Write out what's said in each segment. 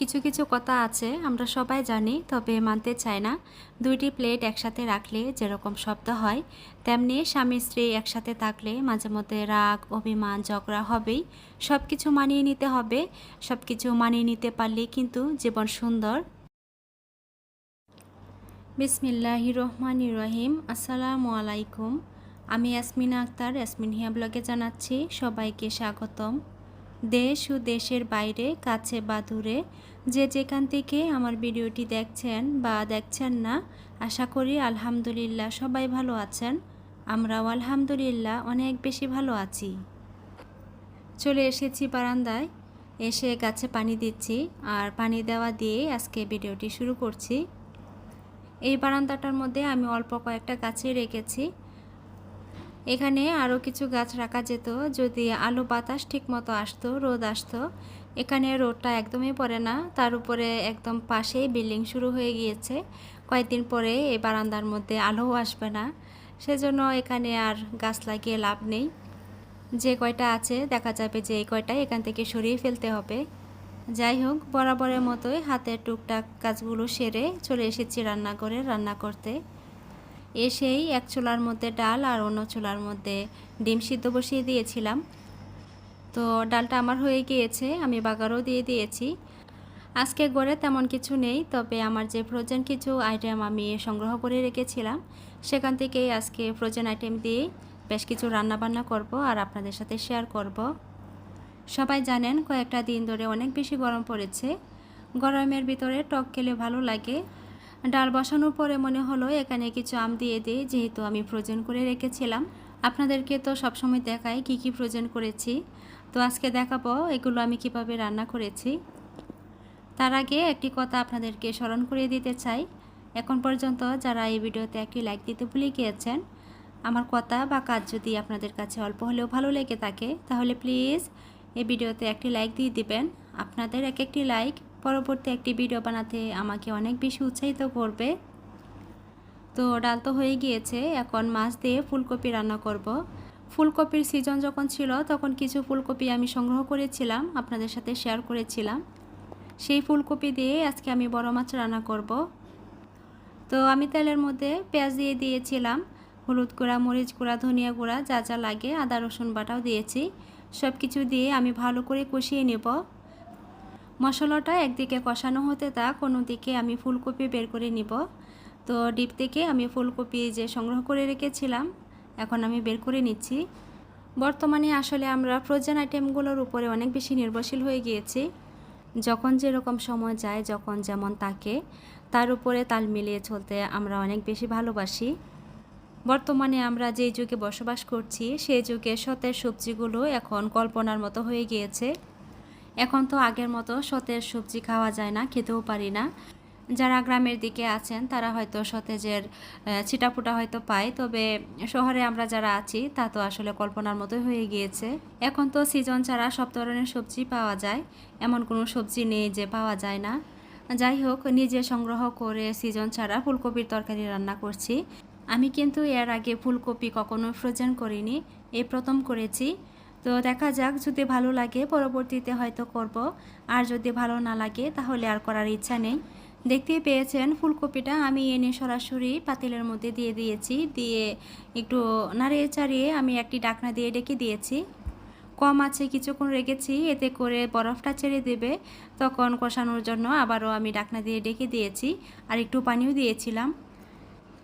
কিছু কিছু কথা আছে, আমরা সবাই জানি, তবে মানতে চাই না। দুইটি প্লেট একসাথে রাখলে যেরকম শব্দ হয়, তেমনি স্বামী স্ত্রী একসাথে থাকলে মাঝে মধ্যে রাগ, অভিমান, ঝগড়া হবেই। সব কিছু মানিয়ে নিতে হবে সব কিছু মানিয়ে নিতে পারলেই কিন্তু জীবন সুন্দর। বিসমিল্লাহ রহমান রহিম, আসসালামু আলাইকুম। আমি ইয়াসমিনা আক্তার, ইয়াসমিন হিয়া ব্লগে জানাচ্ছি সবাইকে স্বাগতম। দেশ ও দেশের বাইরে, কাছে বা দূরে, যে যেখান থেকে আমার ভিডিওটি দেখছেন বা দেখছেন না, আশা করি আলহামদুলিল্লাহ সবাই ভালো আছেন। আমরাও আলহামদুলিল্লাহ অনেক বেশি ভালো আছি। চলে এসেছি বারান্দায়, এসে গাছে পানি দিচ্ছি আর পানি দেওয়া দিয়ে আজকে ভিডিওটি শুরু করছি। এই বারান্দাটার মধ্যে আমি অল্প কয়েকটা গাছে রেখেছি। এখানে আরও কিছু গাছ রাখা যেত, যদি আলো বাতাস ঠিকমতো আসতো, রোদ আসতো। এখানে রোদটা একদমই পড়ে না, তার উপরে একদম পাশেই বিল্ডিং শুরু হয়ে গিয়েছে। কয়েকদিন পরে এই বারান্দার মধ্যে আলোও আসবে না। সেজন্য এখানে আর গাছ লাগিয়ে লাভ নেই। যে কয়টা আছে, দেখা যাবে যে এই কয়টা এখান থেকে সরিয়ে ফেলতে হবে। যাই হোক, বরাবরের মতোই হাতের টুকটাক কাজগুলো সেরে চলে এসেছি রান্নাঘরে রান্না করতে। এসেই এক চোলার মধ্যে ডাল আর অন্য চোলার মধ্যে ডিম সিদ্ধ বসিয়ে দিয়েছিলাম। তো ডালটা আমার হয়ে গিয়েছে, আমি বাগারও দিয়ে দিয়েছি। আজকে গড়ে তেমন কিছু নেই, তবে আমার যে ফ্রোজেন কিছু আইটেম আমি সংগ্রহ করে রেখেছিলাম, সেখান থেকেই আজকে ফ্রোজেন আইটেম দিয়ে বেশ কিছু রান্না বান্না করব আর আপনাদের সাথে শেয়ার করব। সবাই জানেন, কয়েকটা দিন ধরে অনেক বেশি গরম পড়েছে। গরমের ভিতরে টক খেলে ভালো লাগে। ডাল বসানোর পরে মনে হলো এখানে কিছু আম দিয়ে দিই, যেহেতু আমি ফ্রোজেন করে রেখেছিলাম। আপনাদেরকে তো সবসময় দেখাই কি কি ফ্রোজেন করেছি। তো আজকে দেখাবো এগুলো আমি কীভাবে রান্না করেছি। তার আগে একটি কথা আপনাদেরকে স্মরণ করিয়ে দিতে চাই। এখন পর্যন্ত যারা এই ভিডিওতে একটি লাইক দিতে ভুলে গিয়েছেন, আমার কথা বা কাজ যদি আপনাদের কাছে অল্প হলেও ভালো লেগে থাকে, তাহলে প্লিজ এই ভিডিওতে একটি লাইক দিয়ে দিবেন। আপনাদের এক একটি লাইক পরবর্তী একটি ভিডিও বানাতে আমাকে অনেক বেশি উৎসাহিত করবে তো ডাল তো হয়ে গিয়েছে, এখন মাছ দিয়ে ফুলকপি রান্না করব। ফুলকপির সিজন যখন ছিল, তখন কিছু ফুলকপি আমি সংগ্রহ করেছিলাম, আপনাদের সাথে শেয়ার করেছিলাম সেই ফুলকপি দিয়ে আজকে আমি বড় মাছ রান্না করব। তো আমি তেলের মধ্যে পেঁয়াজ দিয়ে দিয়েছিলাম, হলুদ গুঁড়া, মরিচ গুঁড়া, ধনিয়া গুঁড়া, যা যা লাগে, আদা, রসুন বাটাও দিয়েছি সব কিছু দিয়ে আমি ভালো করে কষিয়ে নেব মশলাটা একদিকে কষানো হতে থাক, অন্যদিকে আমি ফুলকপি বের করে নিব। তো ডিপ থেকে আমি ফুলকপি যে সংগ্রহ করে রেখেছিলাম, এখন আমি বের করে নিচ্ছি। বর্তমানে আসলে আমরা ফ্রোজেন আইটেমগুলোর উপরে অনেক বেশি নির্ভরশীল হয়ে গিয়েছি। যখন যেরকম সময় যায়, যখন যেমন তাকে তার উপরে তাল মিলিয়ে চলতে আমরা অনেক বেশি ভালোবাসি। বর্তমানে আমরা যে যুগে বসবাস করছি সেই যুগে সতের সবজিগুলো এখন কল্পনার মতো হয়ে গিয়েছে। এখন তো আগের মতো সতেজ সবজি খাওয়া যায় না, খেতেও পারি না। যারা গ্রামের দিকে আছেন, তারা হয়তো সতেজের ছিটাফুটা হয়তো পায়, তবে শহরে আমরা যারা আছি, তা তো আসলে কল্পনার মতোই হয়ে গিয়েছে। এখন তো সিজন ছাড়া সব ধরনের সবজি পাওয়া যায়, এমন কোনো সবজি নেই যে পাওয়া যায় না। যাই হোক, নিজে সংগ্রহ করে সিজন ছাড়া ফুলকপির তরকারি রান্না করছি। আমি কিন্তু এর আগে ফুলকপি কখনো ফ্রোজেন করিনি এই প্রথম করেছি। তো দেখা যাক, যদি ভালো লাগে পরবর্তীতে হয়তো করব। আর যদি ভালো না লাগে, তাহলে আর করার ইচ্ছা নেই। দেখতেই পেয়েছেন, ফুলকপিটা আমি এনে সরাসরি পাতিলের মধ্যে দিয়ে দিয়েছি। দিয়ে একটু নাড়িয়ে চাড়িয়ে আমি একটি ডাকনা দিয়ে ডেকে দিয়েছি। কম আছে কিছুক্ষণ রেখেছি, এতে করে বরফটা ছেড়ে দেবে। তখন কষানোর জন্য আবারও আমি ডাকনা দিয়ে ডেকে দিয়েছি। আর একটু পানিও দিয়েছিলাম।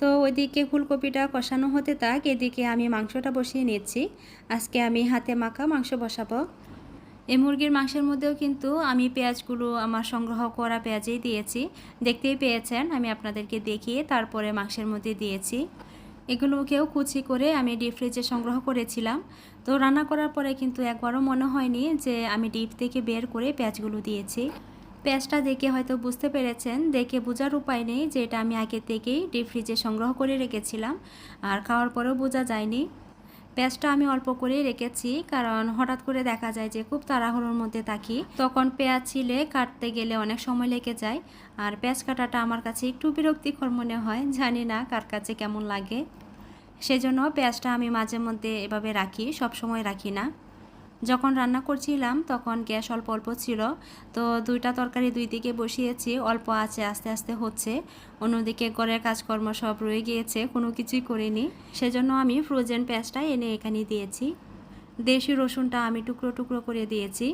তো ওইদিকে ফুলকপিটা কষানো হতে থাক, এদিকে আমি মাংসটা বসিয়ে নিচ্ছি। আজকে আমি হাতে মাখা মাংস বসাবো। এই মুরগির মাংসের মধ্যেও কিন্তু আমি পেঁয়াজগুলো, আমার সংগ্রহ করা পেঁয়াজেই দিয়েছি। দেখতেই পেয়েছেন, আমি আপনাদেরকে দেখিয়ে তারপরে মাংসের মধ্যে দিয়েছি। এগুলোকেও কুচি করে আমি ডিপ ফ্রিজে সংগ্রহ করেছিলাম। তো রান্না করার পরে কিন্তু একবারও মনে হয়নি যে আমি ডিপ থেকে বের করে পেঁয়াজগুলো দিয়েছি। পেঁয়াজটা দেখে হয়তো বুঝতে পেরেছেন। দেখে বোঝার উপায় নেই যে এটা আমি আগে থেকেই ডিপ ফ্রিজে সংগ্রহ করে রেখেছিলাম আর খাওয়ার পরেও বোঝা যায়নি। পেঁয়াজটা আমি অল্প করেই রেখেছি কারণ হঠাৎ করে দেখা যায় যে খুব তাড়াহুড়োর মধ্যে থাকি। তখন পেঁয়াজ ছিলে, কাটতে গেলে অনেক সময় লেগে যায় আর পেঁয়াজ কাটাটা আমার কাছে একটু বিরক্তিকর মনে হয়, জানি না কার কাছে কেমন লাগে। সেজন্য পেঁয়াজটা আমি মাঝে মধ্যে এভাবে রাখি সব সময় রাখি না। যখন রান্না করছিলাম, তখন গ্যাস অল্প অল্প ছিল। তো দুইটা তরকারি দুই দিকে বসিয়েছি, অল্প আছে, আস্তে আস্তে হচ্ছে। অন্যদিকে ঘরের কাজকর্ম সব রয়ে গিয়েছে, কোনো কিছুই করিনি। সেজন্য আমি ফ্রোজেন প্যাঁচটা এনে এখানে দিয়েছি। দেশি রসুনটা আমি টুকরো টুকরো করে দিয়েছি,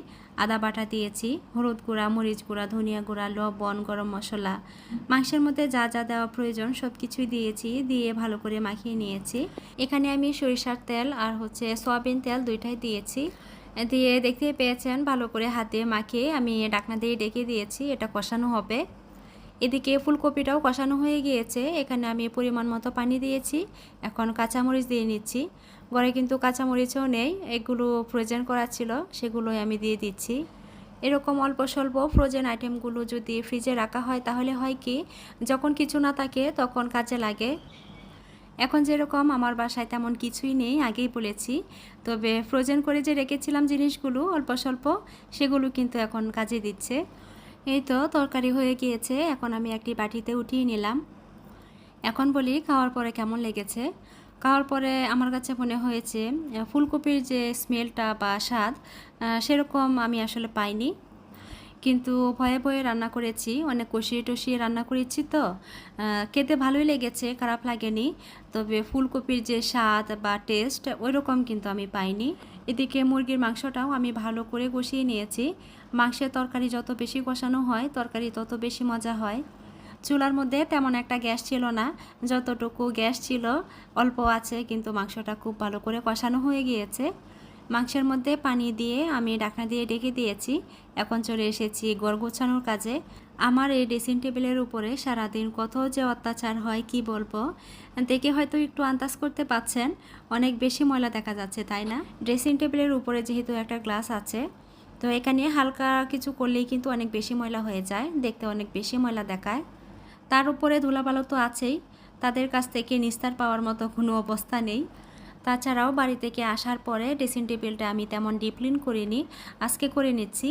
আদা বাটা দিয়েছি, হলুদ গুঁড়া, মরিচ গুঁড়া, ধনিয়া গুঁড়া, লবণ, গরম মশলা। মাংসের মধ্যে যা যা দেওয়া প্রয়োজন সব কিছুই দিয়েছি, দিয়ে ভালো করে মাখিয়ে নিয়েছি। এখানে আমি সরিষার তেল আর হচ্ছে সয়াবিন তেল দুইটাই দিয়েছি। দিয়ে দেখতে পেয়েছেন ভালো করে হাত মাখিয়ে আমি ডাকনা দিয়ে ডেকে দিয়েছি, এটা কষানো হবে। এদিকে ফুলকপিটাও কষানো হয়ে গিয়েছে, এখানে আমি পরিমাণ মতো পানি দিয়েছি, এখন কাঁচামরিচ দিয়ে নিচ্ছি। ঘরে কিন্তু কাঁচামরিচও নেই, এগুলো ফ্রোজেন করা ছিল, সেগুলোই আমি দিয়ে দিচ্ছি। এরকম অল্প স্বল্প ফ্রোজেন আইটেমগুলো যদি ফ্রিজে রাখা হয়, তাহলে হয় কি, যখন কিছু না থাকে তখন কাজে লাগে। এখন যেরকম আমার বাসায় তেমন কিছুই নেই, আগেই বলেছি। তবে ফ্রোজেন করে যে রেখেছিলাম জিনিসগুলো, অল্প স্বল্প, সেগুলো কিন্তু এখন কাজে দিচ্ছে। এই তো তরকারি হয়ে গিয়েছে, এখন আমি একটি বাটিতে উঠিয়ে নিলাম। এখন বলি, খাওয়ার পরে কেমন লেগেছে? খাওয়ার পরে আমার কাছে মনে হয়েছে ফুলকপির যে স্মেলটা বা স্বাদ সেরকম আমি আসলে পাইনি। কিন্তু ভয়ে ভয়ে রান্না করেছি, অনেক কষিয়ে টষিয়ে রান্না করেছি তো। খেতে ভালোই লেগেছে, খারাপ লাগেনি। তবে ফুলকপির যে স্বাদ বা টেস্ট ওই রকম কিন্তু আমি পাইনি। এদিকে মুরগির মাংসটাও আমি ভালো করে কষিয়ে নিয়েছি। মাংসের তরকারি যত বেশি কষানো হয়, তরকারি তত বেশি মজা হয়। চুলার মধ্যে তেমন একটা গ্যাস ছিল না। যতটুকু গ্যাস ছিল, অল্প আছে, কিন্তু মাংসটা খুব ভালো করে কষানো হয়ে গিয়েছে। মাংসের মধ্যে পানি দিয়ে আমি ডাকনা দিয়ে ডেকে দিয়েছি। এখন চলে এসেছি গড় গোছানোর কাজে। আমার এই ড্রেসিং টেবিলের উপরে সারাদিন কত যে অত্যাচার হয়, কি বলব? দেখে হয়তো একটু আন্দাজ করতে পাচ্ছেন, অনেক বেশি ময়লা দেখা যাচ্ছে, তাই না? ড্রেসিং টেবিলের উপরে যেহেতু একটা গ্লাস আছে, তো এখানে হালকা কিছু করলেই কিন্তু অনেক বেশি ময়লা হয়ে যায়, দেখতে অনেক বেশি ময়লা দেখায়। তার উপরে ধুলাবালো তো আছেই, তাদের কাছ থেকে নিস্তার পাওয়ার মতো কোনো অবস্থা নেই। তাছাড়াও বাড়ি থেকে আসার পরে ড্রেসিং টেবিলটা আমি তেমন ডিপ্লিন করিনি, আজকে করে নিচ্ছি।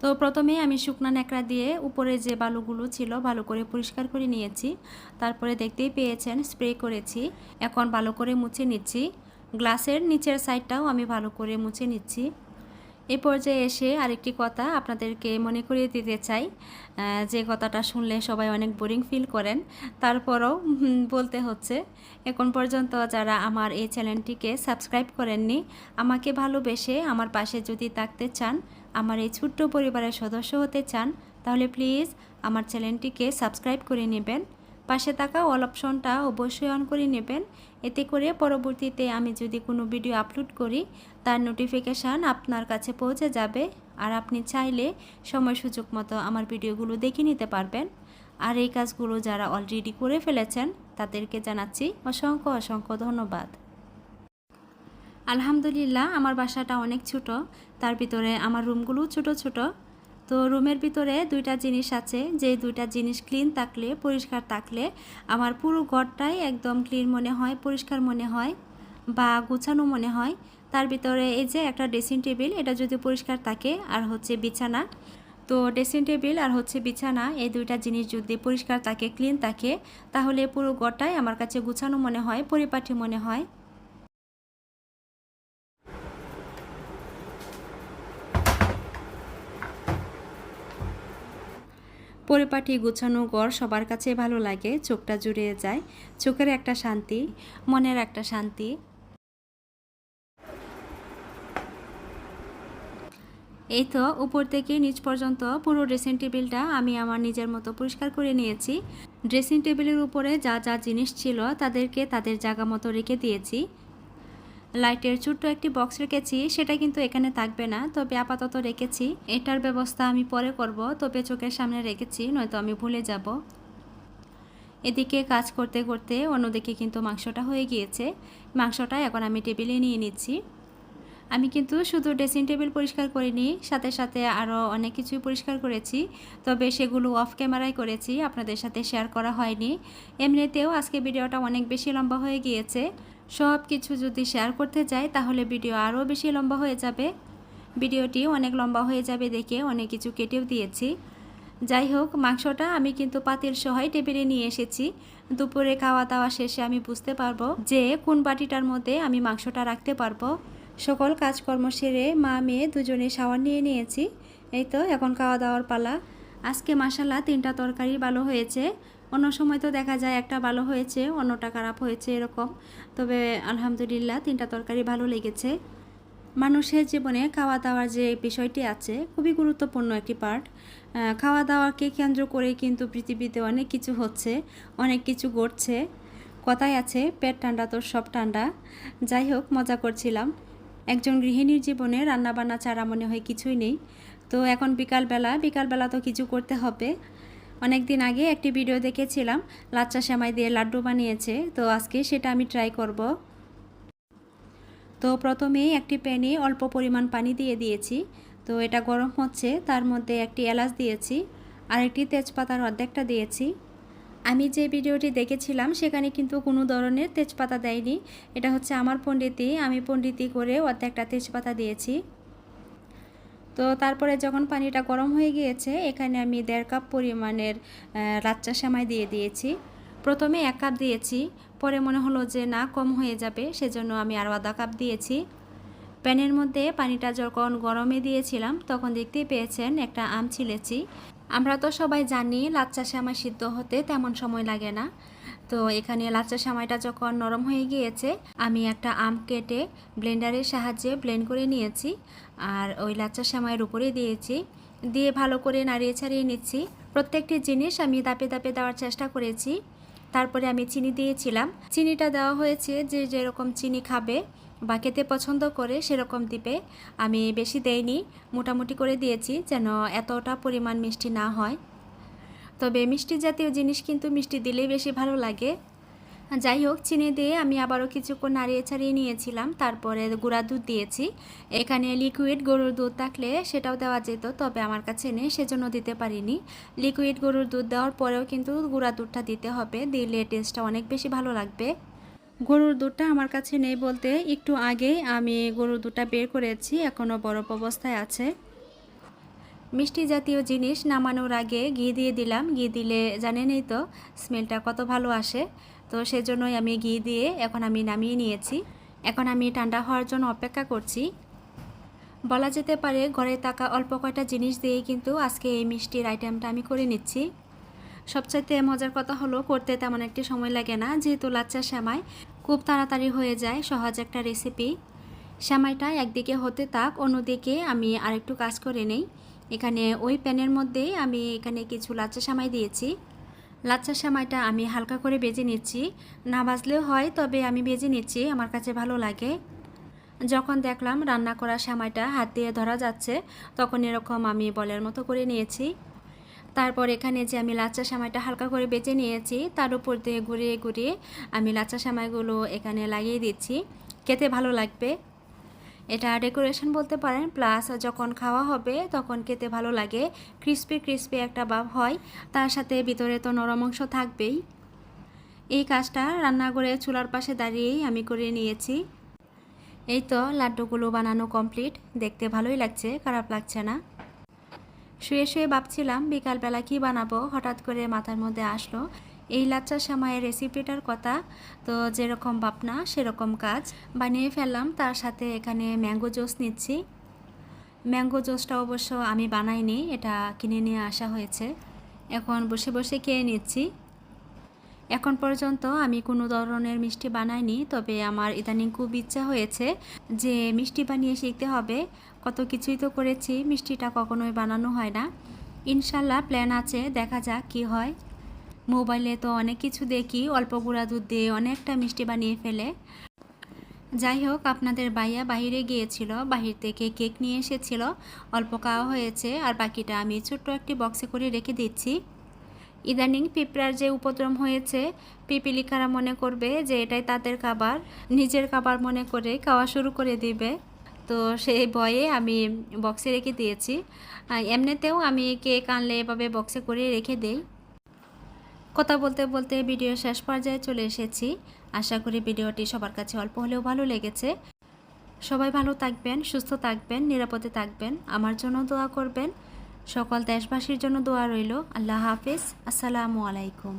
তো প্রথমে আমি শুকনা ন্যাকড়া দিয়ে উপরে যে বালুগুলো ছিল ভালো করে পরিষ্কার করে নিয়েছি। তারপরে দেখতেই পেয়েছেন, স্প্রে করেছি, এখন ভালো করে মুছে নিচ্ছি। গ্লাসের নিচের সাইডটাও আমি ভালো করে মুছে নিচ্ছি। এ পর্যায়ে এসে আরেকটি কথা আপনাদেরকে মনে করিয়ে দিতে চাই যে কথাটা শুনলে সবাই অনেক বোরিং ফিল করেন। তারপরও বলতে হচ্ছে, এখন পর্যন্ত যারা আমার এই চ্যানেলটিকে সাবস্ক্রাইব করেননি, আমাকে ভালোবেসে আমার পাশে যদি থাকতে চান, আমার এই ছোট্ট পরিবারের সদস্য হতে চান, তাহলে প্লিজ আমার চ্যানেলটিকে সাবস্ক্রাইব করে নেবেন। পাশে থাকা অল অপশনটা অবশ্যই অন করে নেবেন। এতে করে পরবর্তীতে আমি যদি কোনো ভিডিও আপলোড করি, তার নোটিফিকেশান আপনার কাছে পৌঁছে যাবে আর আপনি চাইলে সময় সুযোগ মতো আমার ভিডিওগুলো দেখে নিতে পারবেন। আর এই কাজগুলো যারা অলরেডি করে ফেলেছেন, তাদেরকে জানাচ্ছি অসংখ্য অসংখ্য ধন্যবাদ। আলহামদুলিল্লাহ, আমার বাসাটা অনেক ছোট। তার ভিতরে আমার রুমগুলো ছোট ছোট। তো রুমের ভিতরে দুইটা জিনিস আছে। যে দুইটা জিনিস ক্লিন থাকলে, পরিষ্কার থাকলে আমার পুরো ঘরটাই একদম ক্লিন মনে হয়, পরিষ্কার মনে হয় বা গোছানো মনে হয়। তার ভিতরে এই যে একটা ড্রেসিং টেবিল, এটা যদি পরিষ্কার থাকে, আর হচ্ছে বিছানা। তো ড্রেসিং টেবিল আর হচ্ছে বিছানা, এই দুইটা জিনিস যদি পরিষ্কার থাকে, ক্লিন থাকে, তাহলে পুরো ঘরটাই আমার কাছে গুছানো মনে হয়, পরিপাটি মনে হয়। পরিপাটি, গুছানো গড় সবার কাছে ভালো লাগে, চোখটা জুড়িয়ে যায়। চোখের একটা শান্তি, মনের একটা শান্তি। এই তো, উপর থেকে নিচ পর্যন্ত পুরো ড্রেসিং টেবিলটা আমি আমার নিজের মতো পরিষ্কার করে নিয়েছি। ড্রেসিং টেবিলের উপরে যা যা জিনিস ছিল তাদেরকে তাদের জায়গা মতো রেখে দিয়েছি। লাইটের ছোট্ট একটি বক্স রেখেছি, সেটা কিন্তু এখানে থাকবে না। তবে আপাতত রেখেছি। এটার ব্যবস্থা আমি পরে করব, তবে চোখের সামনে রেখেছি, নয়তো আমি ভুলে যাব। এদিকে কাজ করতে করতে অন্যদিকে কিন্তু মাংসটা হয়ে গিয়েছে। মাংসটা এখন আমি টেবিলে নিয়ে নিচ্ছি। আমি কিন্তু শুধু ড্রেসিং টেবিল পরিষ্কার করিনি, সাথে সাথে আরও অনেক কিছুই পরিষ্কার করেছি। তবে সেগুলো অফ ক্যামেরায় করেছি, আপনাদের সাথে শেয়ার করা হয়নি। এমনিতেও আজকে ভিডিওটা অনেক বেশি লম্বা হয়ে গিয়েছে। সব কিছু যদি শেয়ার করতে যাই, তাহলে ভিডিও আরও বেশি লম্বা হয়ে যাবে। ভিডিওটি অনেক লম্বা হয়ে যাবে দেখে অনেক কিছু কেটেও দিয়েছি। যাই হোক, মাংসটা আমি কিন্তু পাতিল সহায় টেবিলে নিয়ে এসেছি। দুপুরে খাওয়া দাওয়া শেষে আমি বুঝতে পারব যে কোন বাটিটার মধ্যে আমি মাংসটা রাখতে পারব। সকল কাজকর্ম সেরে মা, মেয়ে দুজনে শাওয়ার নিয়ে নিয়েছি। এই তো, এখন খাওয়া দাওয়ার পালা। আজকে মাসাল্লাহ তিনটা তরকারি ভালো হয়েছে। অন্য সময় তো দেখা যায় একটা ভালো হয়েছে, অন্যটা খারাপ হয়েছে, এরকম। তবে আলহামদুলিল্লাহ তিনটা তরকারি ভালো লেগেছে। মানুষের জীবনে খাওয়া দাওয়ার যে বিষয়টি আছে, খুবই গুরুত্বপূর্ণ একটি পার্ট খাওয়া দাওয়াকে কেন্দ্র করে কিন্তু পৃথিবীতে অনেক কিছু হচ্ছে, অনেক কিছু ঘটছে। কথাই আছে, পেট ঠান্ডা, তোর সব ঠান্ডা। যাই হোক, মজা করছিলাম। একজন গৃহিণীর জীবনে রান্নাবান্না ছাড়া মনে হয় কিছুই নেই। তো এখন বিকালবেলা বিকালবেলা তো কিছু করতে হবে। অনেক দিন আগে একটি ভিডিও দেখেছিলাম, লাচ্চা সেমাই দিয়ে লাড্ডু বানিয়েছে, তো আজকে সেটা আমি ট্রাই করব। তো প্রথমেই একটি প্যানে অল্প পরিমাণ পানি দিয়ে দিয়েছি, তো এটা গরম হচ্ছে, তার মধ্যে একটি এলাচ দিয়েছি, আর একটি তেজপাতার অর্ধেকটা দিয়েছি। আমি যে ভিডিওটি দেখেছিলাম, সেখানে কিন্তু কোনো ধরনের তেজপাতা দেয়নি, এটা হচ্ছে আমার পণ্ডিতি আমি পণ্ডিতি করে অর্ধেকটা তেজপাতা দিয়েছি। তো তারপরে যখন পানিটা গরম হয়ে গিয়েছে, এখানে আমি দেড় কাপ পরিমাণের লাচ্চা সেমাই দিয়ে দিয়েছি। প্রথমে এক কাপ দিয়েছি, পরে মনে হলো যে না, কম হয়ে যাবে, সেজন্য আমি আরও আধা কাপ দিয়েছি। প্যানের মধ্যে পানিটা যখন গরমে দিয়েছিলাম, তখন দেখতেই পেয়েছেন একটা আম ছিলেছি। আমরা তো সবাই জানি লাচ্চা সেমাই সিদ্ধ হতে তেমন সময় লাগে না। তো এখানে লাচ্চা সেমাইটা যখন নরম হয়ে গিয়েছে, আমি একটা আম কেটে ব্লেন্ডারের সাহায্যে ব্লেন্ড করে নিয়েছি। আর ওই লাচ্চা সেমাইয়ের উপরে দিয়েছি। দিয়ে ভালো করে নাড়িয়ে ছাড়িয়ে নিচ্ছি। প্রত্যেকটি জিনিস আমি দাপে দাপে দেওয়ার চেষ্টা করেছি। তারপরে আমি চিনি দিয়েছিলাম। চিনিটা দেওয়া হয়েছে যে যেরকম চিনি খাবে বা খেতে পছন্দ করে সেরকম দিবে। আমি বেশি দেইনি, মোটামুটি করে দিয়েছি যেন এতটা পরিমাণ মিষ্টি না হয়। তবে মিষ্টি জাতীয় জিনিস কিন্তু মিষ্টি দিলেই বেশি ভালো লাগে। যাই হোক, চিনি দিয়ে আমি আবারও কিছুক্ষণ নাড়িয়ে ছাড়িয়ে নিয়েছিলাম, তারপরে গুঁড়া দুধ দিয়েছি। এখানে লিকুইড গরুর দুধ থাকলে সেটাও দেওয়া যেত, তবে আমার কাছে নেই, সেজন্য দিতে পারিনি। লিকুইড গরুর দুধ দেওয়ার পরেও কিন্তু গুঁড়া দুধটা দিতে হবে, দিলে টেস্টটা অনেক বেশি ভালো লাগবে। গরুর দুধটা আমার কাছে নেই বলতে একটু আগেই আমি গরুর দুধটা বের করেছি এখনও বরফ অবস্থায় আছে। মিষ্টি জাতীয় জিনিস নামানোর আগে ঘি দিয়ে দিলাম। ঘি দিলে জানেনই তো, স্মেলটা কত ভালো আসে। তো সেজন্যই আমি ঘি দিয়ে এখন আমি নামিয়ে নিয়েছি। এখন আমি ঠান্ডা হওয়ার জন্য অপেক্ষা করছি। বলা যেতে পারে ঘরে থাকা অল্প কয়টা জিনিস দিয়ে কিন্তু আজকে এই মিষ্টির আইটেমটা আমি করে নিচ্ছি। সবচাইতে মজার কথা হলো, করতে তেমন একটি সময় লাগে না। যেহেতু লাচ্চা শ্যামাই, খুব তাড়াতাড়ি হয়ে যায়, সহজ একটা রেসিপি শ্যামাইটা একদিকে হতে থাক, অন্যদিকে আমি আরেকটু কাজ করে নেই। এখানে ওই প্যানের মধ্যেই আমি এখানে কিছু লাচ্চা সামাই দিয়েছি। লাচ্চা শ্যামাইটা আমি হালকা করে বেজে নিচ্ছি। না বাজলেও হয়, তবে আমি বেজে নিচ্ছি, আমার কাছে ভালো লাগে। যখন দেখলাম রান্না করা শ্যামাইটা হাত দিয়ে ধরা যাচ্ছে, তখন এরকম আমি বলের মতো করে নিয়েছি। তারপর এখানে যে আমি লাচ্চা সামাইটা হালকা করে বেঁচে নিয়েছি, তার উপর দিয়ে ঘুরিয়ে ঘুরিয়ে আমি লাচ্চা সামাইগুলো এখানে লাগিয়ে দিচ্ছি। খেতে ভালো লাগবে। এটা ডেকোরেশন বলতে পারেন প্লাস যখন খাওয়া হবে তখন খেতে ভালো লাগে ক্রিস্পি ক্রিস্পি একটা ভাব হয়, তার সাথে ভিতরে তো নরম অংশ থাকবেই। এই কাজটা রান্নাঘরে চুলার পাশে দাঁড়িয়েই আমি করে নিয়েছি। এই তো লাড্ডুগুলো বানানো কমপ্লিট দেখতে ভালোই লাগছে, খারাপ লাগছে না। শুয়ে শুয়ে ভাবছিলাম বিকালবেলা কি বানাবো, হঠাৎ করে মাথার মধ্যে আসলো এই লাচ্চা সামাইয়ের রেসিপিটার কথা, তো যেরকম ভাবনা, সেরকম কাজ। বানিয়ে ফেললাম, তার সাথে এখানে ম্যাঙ্গো জুস নিচ্ছি। ম্যাঙ্গো জুসটা অবশ্য আমি বানাইনি, এটা কিনে নিয়ে আসা হয়েছে। এখন বসে বসে খেয়ে নিচ্ছি। এখন পর্যন্ত আমি কোনো ধরনের মিষ্টি বানাইনি, তবে আমার ইদানিং খুব ইচ্ছা হয়েছে যে মিষ্টি বানিয়ে শিখতে হবে। কত কিছুই তো করেছি, মিষ্টিটা কখনোই বানানো হয় না। ইনশাল্লাহ প্ল্যান আছে, দেখা যাক কি হয়। মোবাইলে তো অনেক কিছু দেখি, অল্প গুঁড়া দুধ দিয়ে অনেকটা মিষ্টি বানিয়ে ফেলে। যাই হোক, আপনাদের বাইয়া বাহিরে গিয়েছিল, বাহির থেকে কেক নিয়ে এসেছিল, অল্প খাওয়া হয়েছে, আর বাকিটা আমি ছোট্ট একটি বক্সে করে রেখে দিচ্ছি। ইদানিং পিঁপড়ার যে উপদ্রম হয়েছে, পিপিলিকারা মনে করবে যে এটাই তাদের খাবার, নিজের খাবার মনে করে খাওয়া শুরু করে দিবে। তো সেই বয়ে আমি বক্সে রেখে দিয়েছি। এমনিতেও আমি কেক আনলে এভাবে বক্সে করে রেখে দেই। কথা বলতে বলতে ভিডিও শেষ পর্যায়ে চলে এসেছি। আশা করি ভিডিওটি সবার কাছে অল্প হলেও ভালো লেগেছে। সবাই ভালো থাকবেন, সুস্থ থাকবেন, নিরাপদে থাকবেন। আমার জন্য দোয়া করবেন। সকল দেশবাসীর জন্য দোয়া রইল। আল্লাহ হাফিজ। আসসালামু আলাইকুম।